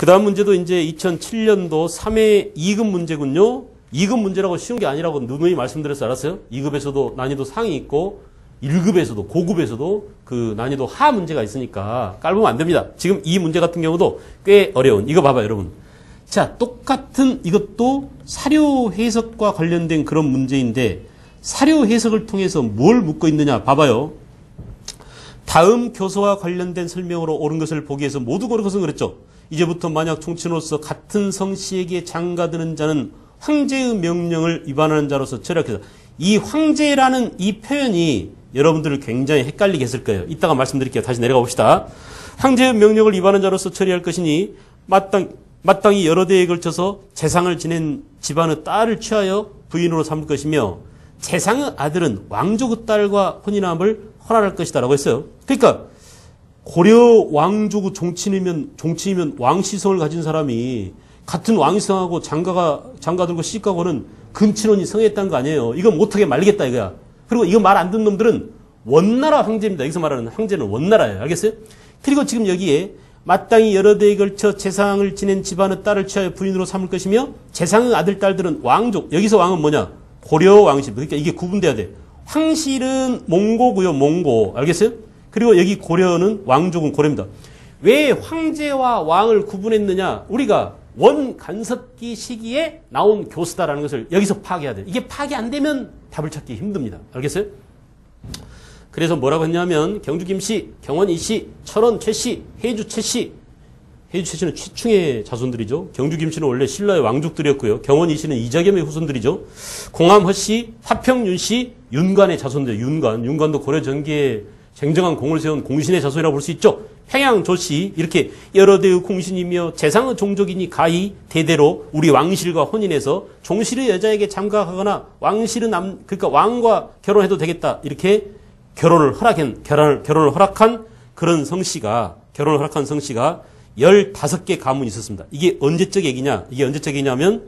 그 다음 문제도 이제 2007년도 3회 2급 문제군요. 2급 문제라고 쉬운 게 아니라고 누누이 말씀드려서 알았어요? 2급에서도 난이도 상이 있고 1급에서도 고급에서도 그 난이도 하 문제가 있으니까 깔보면 안 됩니다. 지금 이 문제 같은 경우도 꽤 어려운 이거 봐봐요 여러분. 자 똑같은 이것도 사료 해석과 관련된 그런 문제인데 사료 해석을 통해서 뭘 묻고 있느냐 봐봐요. 다음 교서와 관련된 설명으로 옳은 것을 보기 위해서 모두 고른 것은 그랬죠. 이제부터 만약 총친으로서 같은 성씨에게 장가드는 자는 황제의 명령을 위반하는 자로서 처리하겠다. 이 황제라는 이 표현이 여러분들을 굉장히 헷갈리게 했을 거예요. 이따가 말씀드릴게요. 다시 내려가 봅시다. 황제의 명령을 위반한 자로서 처리할 것이니 마땅, 마땅히 여러 대에 걸쳐서 재상을 지낸 집안의 딸을 취하여 부인으로 삼을 것이며 재상의 아들은 왕족의 딸과 혼인함을 허락할 것이다 라고 했어요. 그러니까 고려 왕족의 종친이면 종친이면 왕시성을 가진 사람이 같은 왕시성하고 장가가 장가 들고 시집가고는 근친혼이 성했다는 거 아니에요. 이건 못하게 말리겠다 이거야. 그리고 이거 말 안 듣는 놈들은 원나라 황제입니다. 여기서 말하는 황제는 원나라예요. 알겠어요? 그리고 지금 여기에 마땅히 여러 대에 걸쳐 재상을 지낸 집안의 딸을 취하여 부인으로 삼을 것이며 재상의 아들 딸들은 왕족. 여기서 왕은 뭐냐? 고려 왕실. 그러니까 이게 구분돼야 돼. 황실은 몽고고요. 몽고. 알겠어요? 그리고 여기 고려는 왕족은 고려입니다. 왜 황제와 왕을 구분했느냐? 우리가 원 간섭기 시기에 나온 교수다라는 것을 여기서 파악해야 돼요. 이게 파악이 안 되면 답을 찾기 힘듭니다. 알겠어요? 그래서 뭐라고 했냐면 경주 김씨, 경원 이씨, 철원 최씨, 해주 최씨, 해주 최씨는 최충의 자손들이죠. 경주 김씨는 원래 신라의 왕족들이었고요. 경원 이씨는 이자겸의 후손들이죠. 공암 허씨, 화평 윤 씨, 윤관의 자손들, 윤관, 윤관도 고려 전기에 쟁정한 공을 세운 공신의 자손이라고 볼 수 있죠. 평양 조씨 이렇게 여러 대의 공신이며 재상의 종족이니 가히 대대로 우리 왕실과 혼인해서 종실의 여자에게 장가하거나 왕실의 남 그러니까 왕과 결혼해도 되겠다 이렇게 결혼을 허락한 결혼을 결혼을 허락한 그런 성씨가 결혼을 허락한 성씨가 15개 가문이 있었습니다. 이게 언제적 얘기냐? 이게 언제적 얘기냐면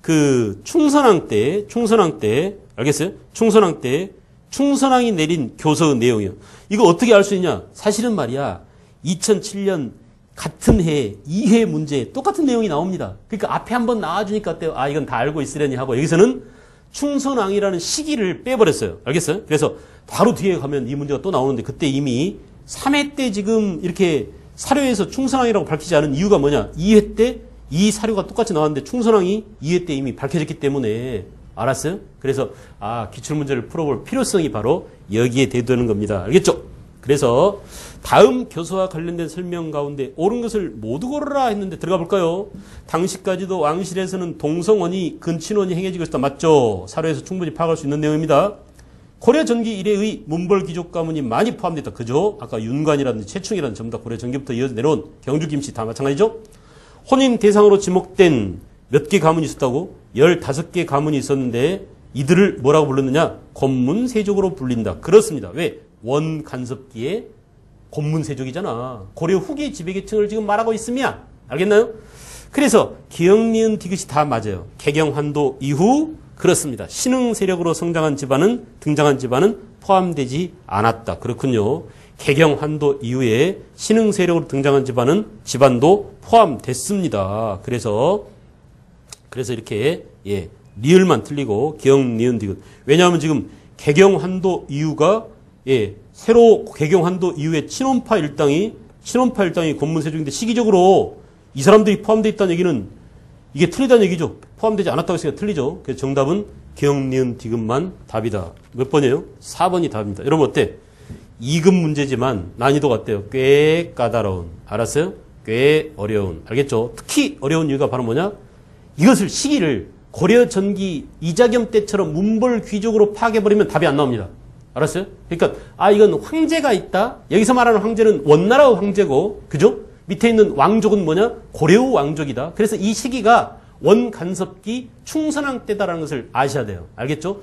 그 충선왕 때 충선왕 때 알겠어요? 충선왕 때 충선왕이 내린 교서의 내용이요. 이거 어떻게 알 수 있냐? 사실은 말이야. 2007년 같은 해 2회 문제에 똑같은 내용이 나옵니다. 그러니까 앞에 한번 나와주니까 어때요? 아 이건 다 알고 있으려니 하고 여기서는 충선왕이라는 시기를 빼버렸어요. 알겠어요? 그래서 바로 뒤에 가면 이 문제가 또 나오는데 그때 이미 3회 때 지금 이렇게 사료에서 충선왕이라고 밝히지 않은 이유가 뭐냐? 2회 때 이 사료가 똑같이 나왔는데 충선왕이 2회 때 이미 밝혀졌기 때문에 알았어요? 그래서 아 기출문제를 풀어볼 필요성이 바로 여기에 대두하는 겁니다. 알겠죠? 그래서 다음 교수와 관련된 설명 가운데 옳은 것을 모두 고르라 했는데 들어가 볼까요? 당시까지도 왕실에서는 동성원이 근친원이 행해지고 있다. 맞죠? 사료에서 충분히 파악할 수 있는 내용입니다. 고려 전기 이래의 문벌 귀족 가문이 많이 포함됐다. 그죠? 아까 윤관이라든지 최충이라든지 전부 다 고려 전기부터 이어져 내려온 경주 김씨 다 마찬가지죠? 혼인 대상으로 지목된 몇 개 가문이 있었다고? 15개 가문이 있었는데 이들을 뭐라고 불렀느냐? 곤문세족으로 불린다. 그렇습니다. 왜? 원간섭기에 곤문세족이잖아. 고려 후기 지배계층을 지금 말하고 있으면 알겠나요? 그래서 기영리은 디귿이 다 맞아요. 개경환도 이후 그렇습니다. 신흥 세력으로 성장한 집안은 등장한 집안은 포함되지 않았다. 그렇군요. 개경환도 이후에 신흥 세력으로 등장한 집안은 집안도 포함됐습니다. 그래서 그래서 이렇게 예 리을만 틀리고 기영 니은 디귿 왜냐하면 지금 개경환도 이후가 예 새로 개경환도 이후에 친원파 일당이 친원파 일당이 권문세족인데 시기적으로 이 사람들이 포함되어 있다는 얘기는 이게 틀리다는 얘기죠. 포함되지 않았다고 했으니까 틀리죠. 그래서 정답은 기영 니은 디귿만 답이다. 몇 번이에요? 4번이 답입니다. 여러분 어때? 2급 문제지만 난이도가 어때요? 꽤 까다로운. 알았어요? 꽤 어려운. 알겠죠? 특히 어려운 이유가 바로 뭐냐? 이것을 시기를 고려 전기 이자겸 때처럼 문벌 귀족으로 파괴버리면 답이 안 나옵니다. 알았어요? 그러니까 아 이건 황제가 있다. 여기서 말하는 황제는 원나라의 황제고 그죠? 밑에 있는 왕족은 뭐냐? 고려의 왕족이다. 그래서 이 시기가 원간섭기 충선왕 때다라는 것을 아셔야 돼요. 알겠죠?